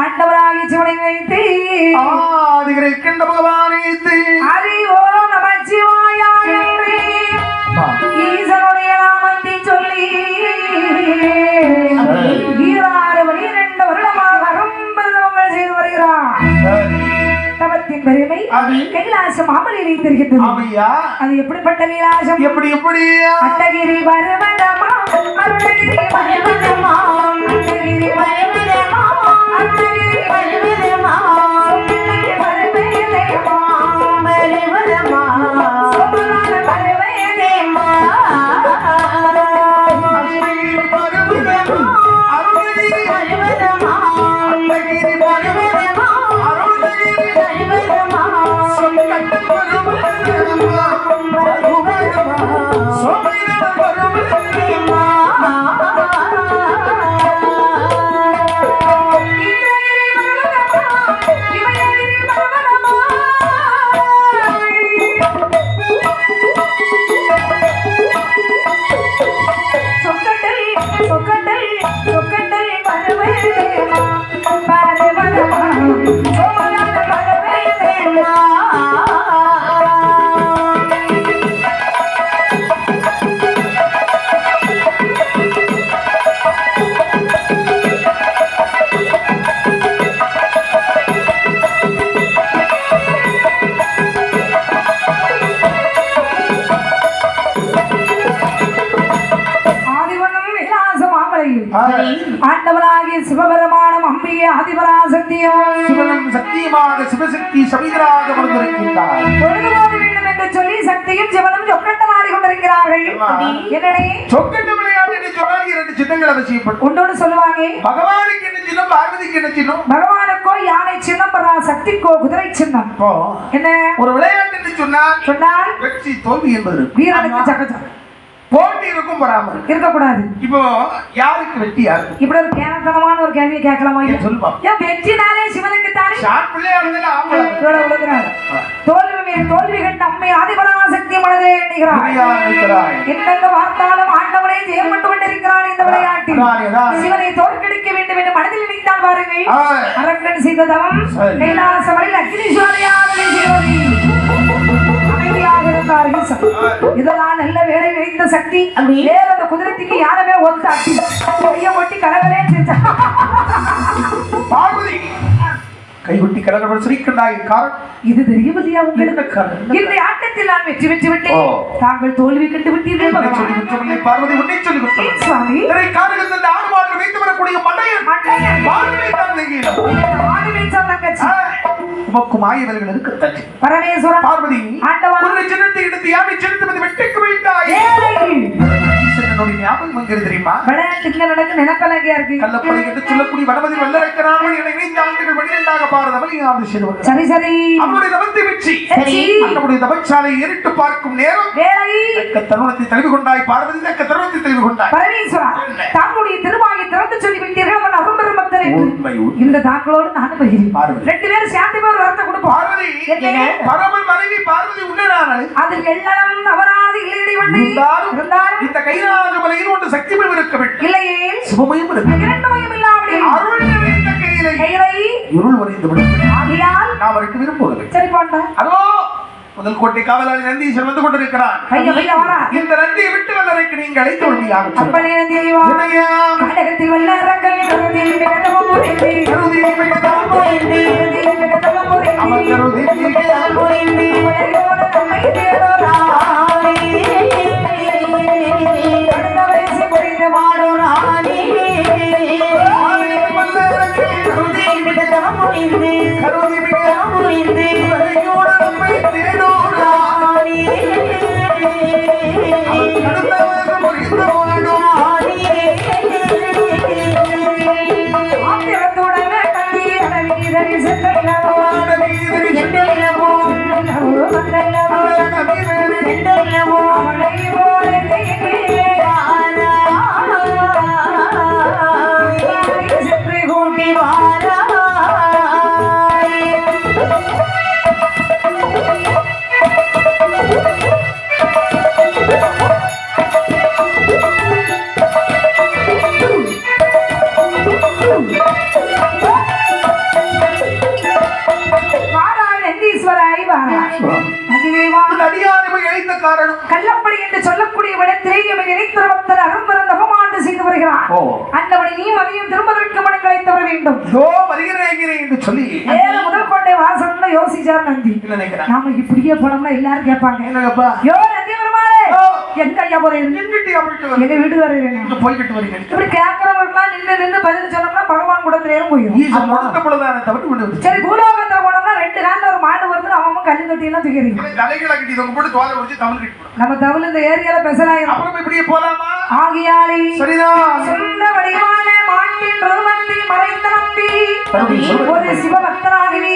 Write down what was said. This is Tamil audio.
ஆண்டவராகி சிவனை வைத்து ஆதிகளை கண்ட பகவானே ஹரி ஓம் நமச்சிவாயா என்று ஈசனுடைய நாமத்தை சொல்லி. ஈராறு மணி இரண்டு வருடமாக ரொம்ப செய்து வருகிறார் தவத்தின் பெருமை கைலாசம் அமலில் தெரிகின்றது அது எப்படிப்பட்ட கைலாசம்? எப்படி எப்படி அட்டகிரி பருவதமா அருணகிரி பருவதமா ஆதிபராசக்தியும் சிவனும் சத்தியமாக சிவசக்தி சமீதராக அமர்ந்திருக்கின்றார். பொழுதுபோக வேண்டும் என்று சொல்லி சக்தியும் சிவனும் சொக்கட்டமாடி கொண்டிருக்கிறார்கள் அம்மா. என்னடே? சொக்கட்ட விளையாட்டு என்று சொன்னால் இரண்டு சின்னங்கள் அவசியப்படும் உண்டோடு சொல்லுவாங்க பகவானுக்கு என்ன சின்னம் பார்வதிக்கு என்ன சின்னம்? பகவானுக்கோ யானை சின்னம் பராசக்திக்கோ குதிரை சின்னம். என்ன? ஒரு விளையாட்டு என்று சொன்னால் சொன்னால் வெற்றி தோல்வி என்பது. வீரனுக்கு சகஜம். போட்டி இருக்கும் வராமல் இருக்கக்கூடாது. இப்போ யாருக்கு வெற்றி யாருக்கு? இப்படி ஒரு கேனத்தனமான ஒரு கேள்வியை கேட்கலாமா? சொல்லுப்பா. ஏன் வெற்றினாலே சிவனுக்கு தானே? ஷார்ட் விழுகிறார் தோல்வி மேல் தோல்வி கண்ட அம்மை ஆதிபராசக்தி மனதே எண்ணுகிறார். பிள்ளையா எந்தெந்த பார்த்தாலும் ஆண்டவனை ஜெயம் கொண்டு கொண்டிருக்கிறான் இந்த விளையாட்டில். சிவனை தோற்கடிக்க வேண்டும் என்று மனதில் நினைத்தால் பாருங்கள். அரக்கன் செய்த தவம் சரி. கைலாசவரில் அக்னி. அமைதியாக இருந்தார் இதெல்லாம் நல்ல வேலை வைத்த சக்தி. வேற அந்த குதிரத்துக்கு யாருமே ஒத்து அட்டி கையை ஒட்டி கடவுளே செஞ்சா கைகுட்டி கலகவர் சிரிக்கின்றாய் காரணம் இது தெரியவில்லையா உங்களுக்கு? இந்த ஆட்டத்தில் நான் வெற்றி பெற்று விட்டேன். தாங்கள் தோல்வி கண்டு விட்டீர்கள் பார்வதி உன்னை சொல்லி குற்றமில்லை சுவாமி? இதை காரணத்தில் ஆடு மாடு வைத்து வரக்கூடிய மண்டையன். மண்டையன். பார்வதி அழகிலும் ஆடி வீச்சம் தங்கச்சி. உமக்கு மாயவர்கள் இருக்கு தட்டி பரமேஸ்வரன். பார்வதி ஆண்டவா. உன்னை சின்னத்தை எடுத்து யாவை சின்னத்தை வெட்டிக்கு வைத்தாயே. ஞாபகம் எங்க தெரியுமா? விளையாட்டு இங்க நடக்கு நினைப்பலகையா இருக்கு? கள்ளப்படை என்று சொல்லக்கூடிய வனமதி வல்லரக்கனாமல் என இணைந்த ஆண்டுகள் பன்னிரெண்டாக பாரதவள் சரி சரி. அவனுடைய தவத்தை வெற்றி. சரி. அவனுடைய தவச்சாலை பார்க்கும் நேரம். தருணத்தை தழுவி கொண்டாய் பார்வதி தக்க தருணத்தை தழுவி கொண்டாய் பரமேஸ்வரா தங்களுடைய திருவாயை திறந்து சொல்லி விட்டீர்கள் அவன். இந்த தாக்களோடு நானும் பார்வதி. ரெண்டு பேரும் சேர்ந்து போய் ஒரு வார்த்தை கொடுப்போம். பார்வதி என்ன? பரமன் மனைவி பார்வதி உண்டனானது அதில் எல்லாம் அவராது இல்லையடி வண்ணி இருந்தாலும் இருந்தாலும் இந்த கைலாச மலையில் ஒன்று சக்திமயம் இருக்க வேண்டும். இல்லையே. சுபமயம் இருக்க இரண்டுமையும் இல்லாமலே அருள் நிறைந்த கையிலை. கைகளை இருள் வரைந்து விடும். ஆகையால் ரெண்டு பேரும் போகவில்லை சரி போண்டா. அதோ முதல் கோட்டை காவலாளி நந்தீஸ்வரன் வந்து வரா இந்த நந்தியை விட்டு வல்லறைக்கு நீங்கள் அழைத்து தெய்வா கடகத்தில் வல்லரங்கள் கருதி வயசு புரிந்து എന്റെ காரணம். கள்ளப்படி என்று சொல்லக்கூடிய இவன் இணைத்த பக்தர் அரும்பெரும் தபமாண்டு செய்து வருகிறான். ஓ. அந்தவனை நீ மதியம் திரும்பதற்கு மனம் கலைத்து வர வேண்டும். இதோ வருகிறேன் என்று சொல்லி. ஏழு முதல் கொண்டே வாசல்ல யோசிச்சார் நந்தி. நாம இப்படியே போனோம்னா எல்லாரும் கேட்பாங்க. என்னங்கப்பா? யோ நந்தி பெருமாளே ஓ. எங்க ஐயா போறேன் வீடு வரேன் போய்கிட்டு வரீங்க. இப்படி நின்று நின்று பதில் சொன்னோம்னா பகவான் கூட நேரம் போயிடும் சரி போனோம்னா ரெண்டு காலில் ஒரு மாடு கல்லு கட்டி எல்லாம் தூக்கிறீங்க தலைகளை கட்டி தொங்க போட்டு தோலை வச்சு தமிழ் கட்டி நம்ம தவிர இந்த ஏரியால பெசலாயிரும். அப்புறம் இப்படியே போலாமா? ஆகியாலே சரிதான். சொந்த வடிவான மாட்டின் ருமந்தி மறைந்த நம்பி. ஒரு சிவபக்தனாகவே